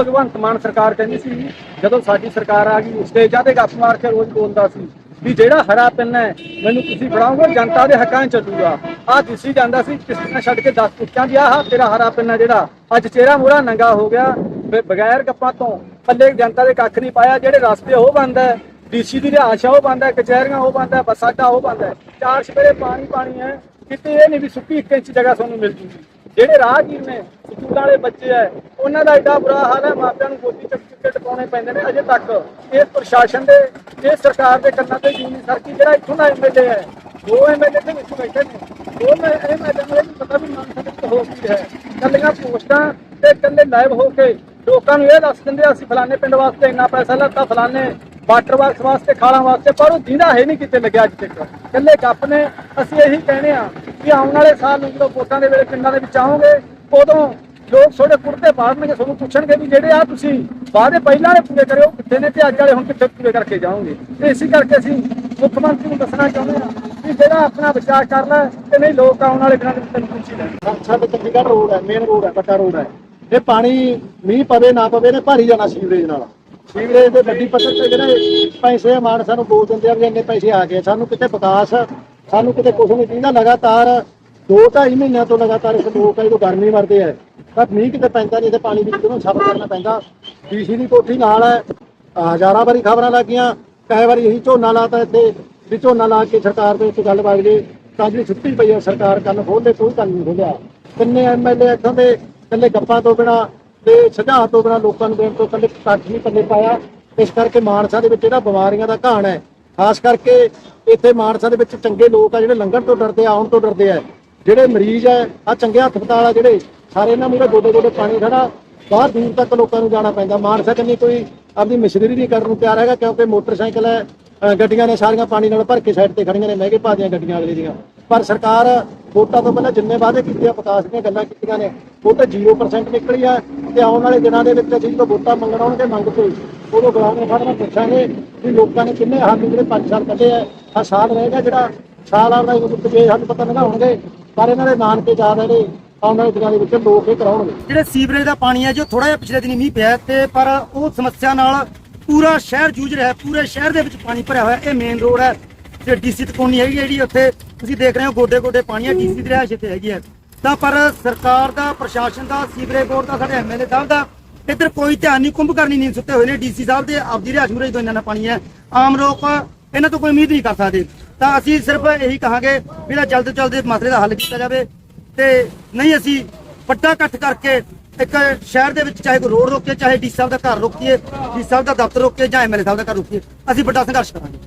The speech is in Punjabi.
ਭਗਵੰਤ ਮਾਨ ਸਰਕਾਰ ਕਹਿੰਦੀ ਸੀ, ਜਦੋਂ ਸਾਡੀ ਸਰਕਾਰ ਆ ਗਈ ਉਸ ਤੇ ਗੱਪ ਮਾਰ ਕੇ ਰੋਜ਼ ਬੋਲਦਾ ਸੀ ਵੀ ਜਿਹੜਾ ਹਰਾ ਪਿੰਨ ਹੈ, ਮੈਨੂੰ ਤੁਸੀਂ ਫੜਾਓਗੇ, ਜਨਤਾ ਦੇ ਹੱਕਾਂ 'ਚ ਚੱਲੂਗਾ। ਆ ਦਿਸੀ ਜਾਂਦਾ ਸੀ ਕਿਸ਼ਤੀਆਂ ਛੱਡ ਕੇ 10 ਕੁੱਤਿਆਂ ਦੀ, ਆਹ ਤੇਰਾ ਹਰਾ ਪਿੰਨ ਹੈ ਜਿਹੜਾ, ਅੱਜ ਚਿਹਰਾ ਮੂਹਰਾ ਨੰਗਾ ਹੋ ਗਿਆ ਬਗੈਰ ਗੱਪਾਂ ਤੋਂ ਪੱਲੇ ਜਨਤਾ ਦੇ ਕੱਖ ਨਹੀਂ ਪਾਇਆ, ਜਿਹੜੇ ਰਸਤੇ ਉਹ ਬੰਦ ਹੈ, ਡੀਸੀ ਦੀ ਰਿਹਾਇਸ਼ ਉਹ ਬੰਦ ਹੈ, ਕਚਹਿਰੀਆਂ ਉਹ ਬੰਦ ਹੈ ਬੱਸ ਅੱਡਾ ਉਹ ਬੰਦ ਹੈ, ਚਾਰ ਸਵੇਰੇ ਪਾਣੀ ਪਾਣੀ ਹੈ, ਕਿਤੇ ਇਹ ਨਹੀਂ ਵੀ ਸੁੱਕੀ ਇੱਕ ਇੰਚ ਜਗ੍ਹਾ ਤੁਹਾਨੂੰ ਮਿਲ ਜੂਗੀ। ਜਿਹੜੇ ਰਾਹਗੀਰ ਨੇ, ਸਕੂਲਾਂ ਵਾਲੇ ਬੱਚੇ ਐ, ਉਹਨਾਂ ਦਾ ਐਡਾ ਬੁਰਾ ਹਾਲ ਹੈ ਮਾਪਿਆਂ ਨੂੰ ਗੋਦੀ ਚੱਕ ਕੇ ਟਪਾਉਣੇ ਪੈਂਦੇ ਨੇ ਅਜੇ ਤੱਕ। ਇਹ ਪ੍ਰਸ਼ਾਸਨ ਦੇ, ਇਹ ਸਰਕਾਰ ਦੇ ਕੰਨਾਂ ਤੇ ਜੂਨੀ ਸਰਕੀ ਜਿਹੜਾ ਇੱਥੋਂ ਦਾ ਐਮਐਲਏ ਹੈ ਦੋ ਐਮਐਲਏ ਦੇ ਵਿੱਚ ਬੈਠੇ ਨੇ। ਦੋ ਮੈਂ ਐਮਐਲਏ ਨੂੰ ਪਤਾ ਵੀ ਮਾਨਸਾ ਵਿੱਚ ਹੋ ਕੀ ਹੈ। ਕੱਲੀਆਂ ਪੋਸਟਾਂ ਤੇ ਕੱਲੇ ਲਾਈਵ ਹੋ ਕੇ ਲੋਕਾਂ ਨੂੰ ਇਹ ਦੱਸ ਦਿੰਦੇ ਅਸੀਂ ਫਲਾਣੇ ਪਿੰਡ ਵਾਸਤੇ ਇੰਨਾ ਪੈਸਾ ਲੱਤਾ, ਫਲਾਣੇ ਵਾਟਰ ਵਰਕਸ ਵਾਸਤੇ, ਖਾਲਾਂ ਵਾਸਤੇ, ਪਰ ਉਹ ਦਿੰਦਾ ਹੈ ਨਹੀਂ ਕਿਤੇ ਲੱਗਿਆ ਅੱਜ ਤੱਕ। ਕੱਲੇ ਗੱਪ ਨੇ, ਅਸੀਂ ਇਹੀ ਕਹਿੰਦੇ ਆ ਕਿ ਆਉਣ ਵਾਲੇ ਸਾਲ ਨੂੰ ਜਦੋਂ ਵੋਟਾਂ ਦੇ ਵੇਲੇ ਪਿੰਡਾਂ ਦੇ ਵਿੱਚ ਆਓਗੇ, ਉਦੋਂ ਲੋਕ ਥੋੜੇ ਕੁੜਤੇ ਪਾੜਨਗੇ, ਤੁਹਾਨੂੰ ਪੁੱਛਣਗੇ ਵੀ ਜਿਹੜੇ ਆ ਤੁਸੀਂ ਵਾਅਦੇ ਪਹਿਲਾਂ ਵਾਲੇ ਪੂਰੇ ਕਰਿਓ, ਕਿੱਥੇ ਨੇ ਤੇ ਅੱਜ ਵਾਲੇ ਹੁਣ ਕਿੱਥੇ ਪੂਰੇ ਕਰਕੇ ਜਾਓਗੇ। ਇਸੇ ਕਰਕੇ ਅਸੀਂ ਮੁੱਖ ਮੰਤਰੀ ਨੂੰ ਦੱਸਣਾ ਚਾਹੁੰਦੇ ਹਾਂ ਕਿ ਜਿਹੜਾ ਆਪਣਾ ਵਿਚਾਰ ਕਰ ਲੈ ਤੇ ਨਹੀਂ ਲੋਕ ਆਉਣ ਵਾਲੇ ਦਿਨਾਂ ਦੇ ਵਿੱਚ ਪੁੱਛੀ ਲੈਣ। ਸਾਡੇ ਚੰਡੀਗੜ੍ਹ ਰੋਡ ਹੈ ਮੇਨ ਰੋਡ ਹੈ ਵੱਡਾ ਰੋਡ ਹੈ। ਇਹ ਪਾਣੀ ਮੀਂਹ ਪਵੇ, ਨਾ ਪਵੇ ਨੇ ਭਰੀ ਜਾਣਾ ਸੀਵਰੇਜ ਨਾਲ। ਸੀਵਰੇਜ ਦੇ ਵੱਡੀ ਪੱਧਰ ਤੇ ਜਿਹੜੇ ਪੈਸੇ ਮਾਨ ਸਾਨੂੰ ਬੋਲ ਦਿੰਦੇ ਆ ਵੀ ਇੰਨੇ ਪੈਸੇ ਆ ਗਏ, ਸਾਨੂੰ ਕਿਤੇ ਵਿਕਾਸ ਸਾਨੂੰ ਕਿਤੇ ਕੁਝ ਨਹੀਂ ਚਾਹੀਦਾ ਲਗਾਤਾਰ ਦੋ ਢਾਈ ਮਹੀਨਿਆਂ ਤੋਂ ਲਗਾਤਾਰ ਇਸ ਲੋਕ ਆ ਜਦੋਂ ਗਰਮੀ ਮਰਦੇ ਆ। ਤਾਂ ਮੀਂਹ ਕਿਤੇ ਪੈਂਦਾ ਨਹੀਂ ਤੇ ਪਾਣੀ ਵਿੱਚ ਨੂੰ ਸਫਰ ਕਰਨਾ ਪੈਂਦਾ ਡੀਸੀ ਦੀ ਕੋਠੀ ਨਾਲ ਹੈ ਹਜ਼ਾਰਾਂ ਵਾਰੀ ਖਬਰਾਂ ਲੱਗੀਆਂ, ਕਈ ਵਾਰੀ ਇਹੀ ਝੋਨਾ ਲਾਤਾ ਇੱਥੇ, ਵੀ ਝੋਨਾ ਲਾ ਕੇ ਸਰਕਾਰ ਦੇ ਵਿੱਚ ਗੱਲ ਵਗ ਜੇ ਤਾਂ ਜਿਹੜੀ ਛੁੱਟੀ ਪਈ ਹੈ ਸਰਕਾਰ ਕੰਨ ਖੋਲਦੇ ਕੋਈ ਕੰਨ ਨਹੀਂ ਖੋਲਿਆ ਕਿੰਨੇ ਐਮਐਲਏ ਇੱਥੋਂ ਦੇ, ਇਕੱਲੇ ਗੱਪਾਂ ਤੋਂ ਬਿਨਾ ਤੇ ਸੁਝਾਅ ਤੋਂ ਬਿਨਾ ਲੋਕਾਂ ਨੂੰ ਦੇਣ ਤੋਂ ਇਕੱਲੇ ਕੱਖ ਨਹੀਂ ਪੱਲੇ ਪਾਇਆ। ਇਸ ਕਰਕੇ ਮਾਨਸਾ ਦੇ ਵਿੱਚ ਜਿਹੜਾ ਬਿਮਾਰੀਆਂ ਦਾ ਘਾਣ ਹੈ, ਖਾਸ ਕਰਕੇ ਇੱਥੇ ਮਾਨਸਾ ਦੇ ਵਿੱਚ ਚੰਗੇ ਲੋਕ ਆ, ਜਿਹੜੇ ਲੰਘਣ ਤੋਂ ਡਰਦੇ ਆ, ਆਉਣ ਤੋਂ ਡਰਦੇ ਆ। ਜਿਹੜੇ ਮਰੀਜ਼ ਆ ਆ ਚੰਗੇ ਹਸਪਤਾਲ ਆ ਜਿਹੜੇ, ਸਾਰੇ ਇਹਨਾਂ ਮੂਰੇ ਗੋਡੇ ਗੋਡੇ ਪਾਣੀ ਖੜਾ। ਬਾਹਰ ਦੂਰ ਤੱਕ ਲੋਕਾਂ ਨੂੰ ਜਾਣਾ ਪੈਂਦਾ। ਮਾਨਸਾ ਕੰਨੀ ਕੋਈ ਆਪਣੀ ਮਸ਼ੀਨਰੀ ਨਹੀਂ ਕਰਨ ਨੂੰ ਤਿਆਰ ਹੈਗਾ, ਕਿਉਂਕਿ ਮੋਟਰਸਾਈਕਲ ਹੈ ਗੱਡੀਆਂ ਨੇ ਸਾਰੀਆਂ ਪਾਣੀ ਨਾਲ ਭਰ ਕੇ ਸਾਈਡ ਤੇ ਖੜੀਆਂ ਨੇ, ਮਹਿੰਗੇ ਭਾਅ ਦੀਆਂ ਗੱਡੀਆਂ ਅਗਲੇ ਦੀਆਂ। ਪਰ ਸਰਕਾਰ ਵੋਟਾਂ ਤੋਂ ਪਹਿਲਾਂ ਜਿੰਨੇ ਵਾਅਦੇ ਕੀਤੇ ਆ ਵਿਕਾਸ ਦੀਆਂ ਗੱਲਾਂ ਕੀਤੀਆਂ ਨੇ। ਉਹ ਤਾਂ 0% ਨਿਕਲੀ ਆ ਤੇ ਆਉਣ ਵਾਲੇ ਦਿਨਾਂ ਦੇ ਵਿੱਚ ਅਸੀਂ ਜਦੋਂ ਵੋਟਾਂ ਮੰਗਣ ਆਉਣਗੇ ਮੰਗ ਕੇ ਉਦੋਂ ਗਰਾਉਂਡ ਫੜਨਾ ਪੁੱਛਾਂਗੇ ਵੀ ਲੋਕਾਂ ਨੇ ਕਿੰਨੇ ਹਾਲ ਜਿਹੜੇ 5 ਸਾਲ ਕੱਢੇ ਆ। ਆ ਸਾਲ ਰਹੇਗਾ ਜਿਹੜਾ, ਸਾਲ ਆਉਣਾ ਉਹ ਤੇ ਸਾਨੂੰ ਪਤਾ ਨਹੀਂ ਹੋਣਗੇ, ਪਰ ਇਹਨਾਂ ਦੇ ਨਾਨਕੇ ਯਾਦ ਜਿਹੜੇ ਆਉਣ ਵਾਲੇ ਦਿਨਾਂ ਦੇ ਵਿੱਚ ਲੋਕ ਇਹ ਕਰਾਉਣਗੇ। ਜਿਹੜੇ ਸੀਵਰੇਜ ਦਾ ਪਾਣੀ ਹੈ ਜੋ ਥੋੜਾ ਜਿਹਾ ਪਿਛਲੇ ਦਿਨੀ ਮੀਂਹ ਪਿਆ ਤੇ, ਪਰ ਉਹ ਸਮੱਸਿਆ ਨਾਲ ਪੂਰਾ ਸ਼ਹਿਰ ਜੂਝ ਰਿਹਾ ਪੂਰੇ ਸ਼ਹਿਰ ਦੇ ਵਿੱਚ ਪਾਣੀ ਭਰਿਆ ਹੋਇਆ, ਇਹ ਮੇਨ ਰੋਡ ਹੈ। ਤੇ ਡੀਸੀ ਤਕੋਨੀ ਹੈਗੀ ਜਿਹੜੀ ਉੱਥੇ, ਤੁਸੀਂ ਦੇਖ ਰਹੇ ਹੋ ਗੋਡੇ ਗੋਡੇ ਪਾਣੀ ਹੈ ਡੀਸੀ ਦੀ ਰਿਹਾਇਸ਼ ਇੱਥੇ ਹੈਗੀ ਹੈ ਤਾਂ ਪਰ ਸਰਕਾਰ ਦਾ, ਪ੍ਰਸ਼ਾਸਨ ਦਾ, ਸੀਵਰੇਜ ਬੋਰਡ ਦਾ, ਸਾਡੇ ਐਮਐਲਏ ਸਾਹਿਬ ਦਾ, ਇੱਧਰ ਕੋਈ ਧਿਆਨ ਨਹੀਂ ਕੁੰਭ ਕਰਨੀ ਨਹੀਂ ਸੁੱਤੇ ਹੋਏ ਨੇ ਡੀਸੀ ਸਾਹਿਬ ਦੇ, ਆਪਦੀ ਰਿਹਾਇਸ਼ ਮੁਰੇ ਤੋਂ ਇਹਨਾਂ ਦਾ ਪਾਣੀ ਹੈ। ਆਮ ਲੋਕ ਇਹਨਾਂ ਤੋਂ ਕੋਈ ਉਮੀਦ ਨਹੀਂ ਕਰ ਸਕਦੇ। ਤਾਂ ਅਸੀਂ ਸਿਰਫ ਇਹੀ ਕਹਾਂਗੇ ਵੀ ਇਹਦਾ ਜਲਦ ਤੋਂ ਜਲਦ ਮਸਲੇ ਦਾ ਹੱਲ ਕੀਤਾ ਜਾਵੇ ਤੇ ਨਹੀਂ ਅਸੀਂ ਵੱਡਾ ਇਕੱਠ ਕਰਕੇ ਇੱਕ ਸ਼ਹਿਰ ਦੇ ਵਿੱਚ ਚਾਹੇ ਕੋਈ ਰੋਡ ਰੋਕੀਏ, ਚਾਹੇ ਡੀ ਸਾਹਿਬ ਦਾ ਘਰ ਰੋਕੀਏ, ਡੀ ਸਾਹਿਬ ਦਾ ਦਫ਼ਤਰ ਰੋਕੀਏ ਜਾਂ ਐਮਐਲਏ ਸਾਹਿਬ ਦਾ ਘਰ ਰੋਕੀਏ, ਅਸੀਂ ਵੱਡਾ ਸੰਘਰਸ਼ ਕਰਾਂਗੇ।